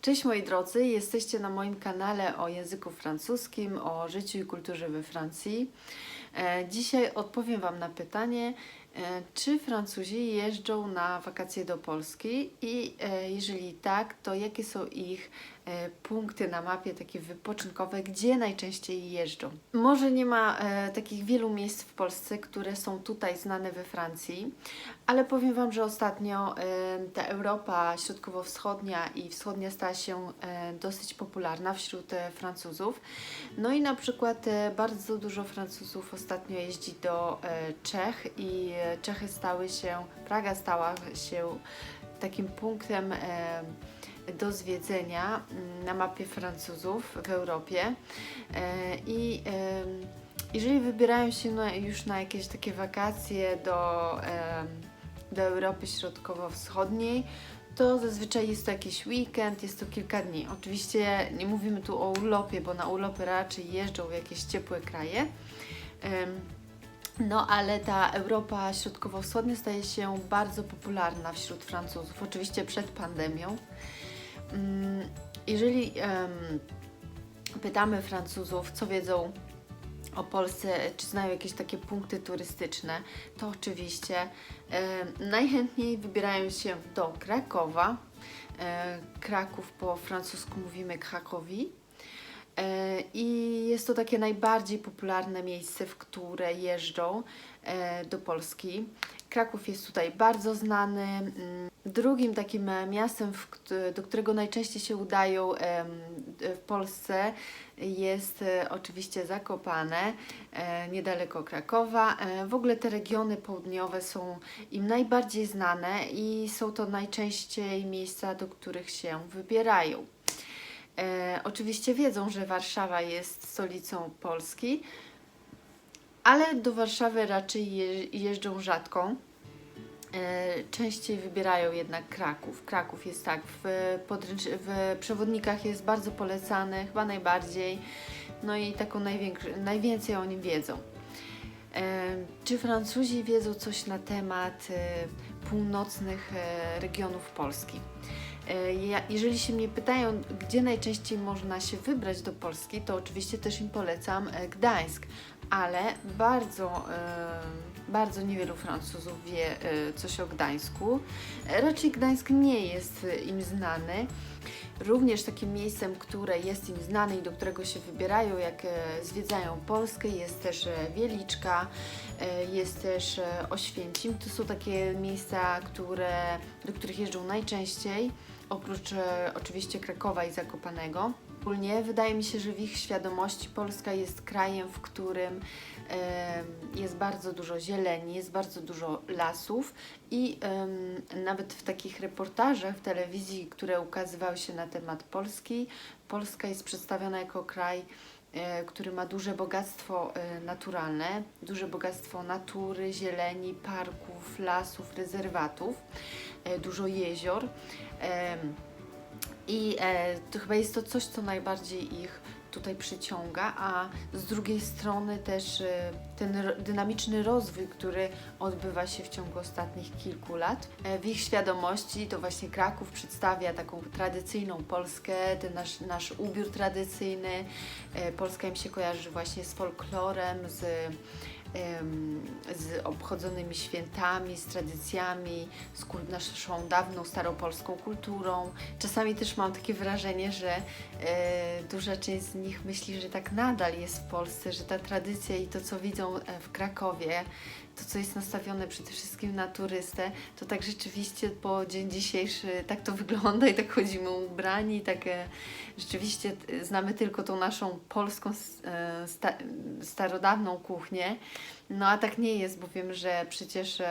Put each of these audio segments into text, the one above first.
Cześć moi drodzy, jesteście na moim kanale o języku francuskim, o życiu i kulturze we Francji. E, Dzisiaj odpowiem Wam na pytanie, e, czy Francuzi jeżdżą na wakacje do Polski i e, jeżeli tak, to jakie są ich punkty na mapie takie wypoczynkowe, gdzie najczęściej jeżdżą. Może nie ma e, takich wielu miejsc w Polsce, które są tutaj znane we Francji, ale powiem Wam, że ostatnio e, ta Europa środkowo-wschodnia i wschodnia stała się e, dosyć popularna wśród e, Francuzów. No i na przykład e, bardzo dużo Francuzów ostatnio jeździ do e, Czech i e, Czechy stały się, Praga stała się takim punktem e, do zwiedzenia mm, na mapie Francuzów w Europie. E, I jeżeli wybierają się już na jakieś takie wakacje do, do Europy Środkowo-Wschodniej, to zazwyczaj jest to jakiś weekend, jest to kilka dni. Oczywiście nie mówimy tu o urlopie, bo na urlopy raczej jeżdżą w jakieś ciepłe kraje. No, ale ta Europa Środkowo-Wschodnia staje się bardzo popularna wśród Francuzów, oczywiście przed pandemią. Mm, Jeżeli pytamy Francuzów, co wiedzą o Polsce, czy znają jakieś takie punkty turystyczne, to oczywiście najchętniej wybierają się do Krakowa. E, Kraków po francusku mówimy Krakowi. E, I jest to takie najbardziej popularne miejsce, w które jeżdżą e, do Polski. Kraków jest tutaj bardzo znany. Mm, Drugim takim e, miastem, do którego najczęściej się udają w Polsce jest oczywiście Zakopane, niedaleko Krakowa. W ogóle te regiony południowe są im najbardziej znane i są to najczęściej miejsca, do których się wybierają. E, oczywiście wiedzą, że Warszawa jest stolicą Polski, ale do Warszawy raczej je, jeżdżą rzadko. E, częściej wybierają jednak Kraków. Kraków jest tak, w, w przewodnikach jest bardzo polecany, chyba najbardziej, no i taką najwięcej o nim wiedzą. E, Czy Francuzi wiedzą coś na temat e, północnych regionów Polski? E, jeżeli się mnie pytają, gdzie najczęściej można się wybrać do Polski, to oczywiście też im polecam e, Gdańsk, ale bardzo, e, bardzo niewielu Francuzów wie coś o Gdańsku. Raczej Gdańsk nie jest im znany. Również takim miejscem, które jest im znane i do którego się wybierają, jak zwiedzają Polskę, jest też Wieliczka, jest też Oświęcim. To są takie miejsca, które, do których jeżdżą najczęściej, oprócz e, oczywiście Krakowa i Zakopanego. Ogólnie wydaje mi się, że w ich świadomości Polska jest krajem, w którym em, jest bardzo dużo zieleni, jest bardzo dużo lasów i em, nawet w takich reportażach w telewizji, które ukazywały się na temat Polski, Polska jest przedstawiona jako kraj, e, który ma duże bogactwo e, naturalne, duże bogactwo natury, zieleni, parków, lasów, rezerwatów, e, dużo jezior. I e, to chyba jest to coś, co najbardziej ich tutaj przyciąga, a z drugiej strony też e, ten dynamiczny rozwój, który odbywa się w ciągu ostatnich kilku lat. E, w ich świadomości to właśnie Kraków przedstawia taką tradycyjną Polskę, ten nasz, nasz ubiór tradycyjny. Polska im się kojarzy właśnie z folklorem, z z obchodzonymi świętami, z tradycjami, z naszą dawną, starą polską kulturą. Czasami też mam takie wrażenie, że e, duża część z nich myśli, że tak nadal jest w Polsce, że ta tradycja i to, co widzą e, w Krakowie, to, co jest nastawione przede wszystkim na turystę, to tak rzeczywiście po dzień dzisiejszy tak to wygląda i tak chodzimy ubrani, tak e, rzeczywiście e, znamy tylko tą naszą polską, e, sta, starodawną kuchnię. No a tak nie jest, bo wiem, że przecież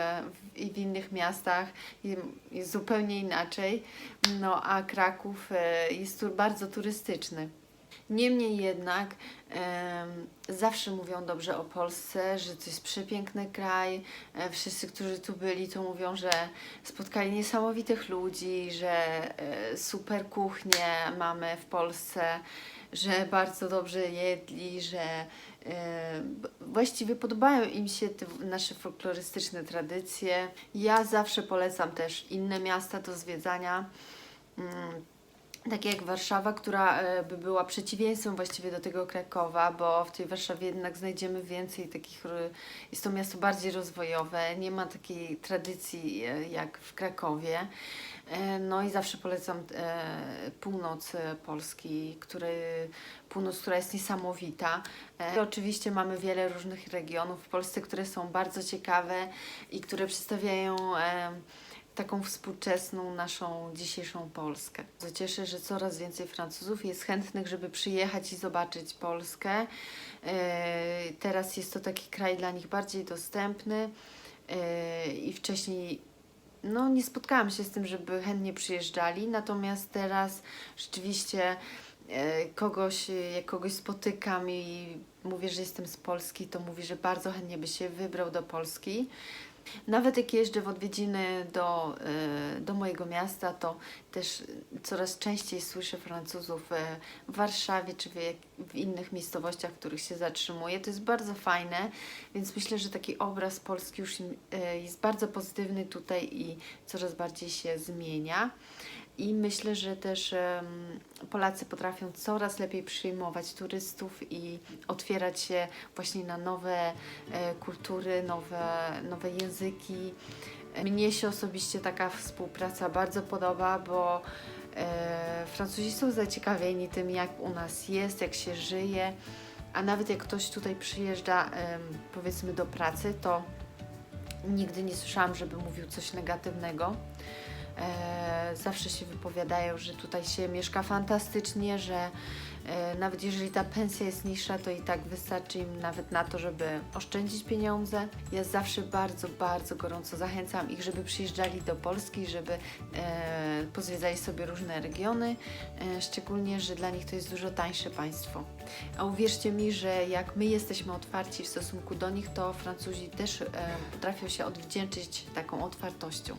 i w innych miastach je- jest zupełnie inaczej. No a Kraków jest tu bardzo turystyczny. Niemniej jednak zawsze mówią dobrze o Polsce, że to jest przepiękny kraj. E, wszyscy, którzy tu byli, to mówią, że spotkali niesamowitych ludzi, że e, super kuchnię mamy w Polsce, że bardzo dobrze jedli, że e, właściwie podobają im się te nasze folklorystyczne tradycje. Ja zawsze polecam też inne miasta do zwiedzania. Mm, takie jak Warszawa, która e, by była przeciwieństwem właściwie do tego Krakowa, bo w tej Warszawie jednak znajdziemy więcej takich, jest to miasto bardziej rozwojowe, nie ma takiej tradycji e, jak w Krakowie. E, No i zawsze polecam północ Polski, który, północ, która jest niesamowita. I oczywiście mamy wiele różnych regionów w Polsce, które są bardzo ciekawe i które przedstawiają taką współczesną naszą dzisiejszą Polskę. Cieszę, że coraz więcej Francuzów jest chętnych, żeby przyjechać i zobaczyć Polskę. E, Teraz jest to taki kraj dla nich bardziej dostępny e, i wcześniej no, nie spotkałam się z tym, żeby chętnie przyjeżdżali, natomiast teraz rzeczywiście e, kogoś, jak kogoś spotykam i mówię, że jestem z Polski, to mówi, że bardzo chętnie by się wybrał do Polski. Nawet jak jeżdżę w odwiedziny do, e, do mojego miasta, to też coraz częściej słyszę Francuzów e, w Warszawie czy w, innych miejscowościach, w których się zatrzymuję. To jest bardzo fajne, więc myślę, że taki obraz Polski już e, jest bardzo pozytywny tutaj i coraz bardziej się zmienia. I myślę, że też Polacy potrafią coraz lepiej przyjmować turystów i otwierać się właśnie na nowe e, kultury, nowe, nowe języki. Mnie się osobiście taka współpraca bardzo podoba, bo e, Francuzi są zaciekawieni tym, jak u nas jest, jak się żyje, a nawet jak ktoś tutaj przyjeżdża, powiedzmy, do pracy, to nigdy nie słyszałam, żeby mówił coś negatywnego. E, zawsze się wypowiadają, że tutaj się mieszka fantastycznie, że e, nawet jeżeli ta pensja jest niższa, to i tak wystarczy im nawet na to, żeby oszczędzić pieniądze. Ja zawsze bardzo, bardzo gorąco zachęcam ich, żeby przyjeżdżali do Polski, żeby e, pozwiedzali sobie różne regiony, szczególnie, że dla nich to jest dużo tańsze państwo. A uwierzcie mi, że jak my jesteśmy otwarci w stosunku do nich, to Francuzi też potrafią się odwdzięczyć taką otwartością.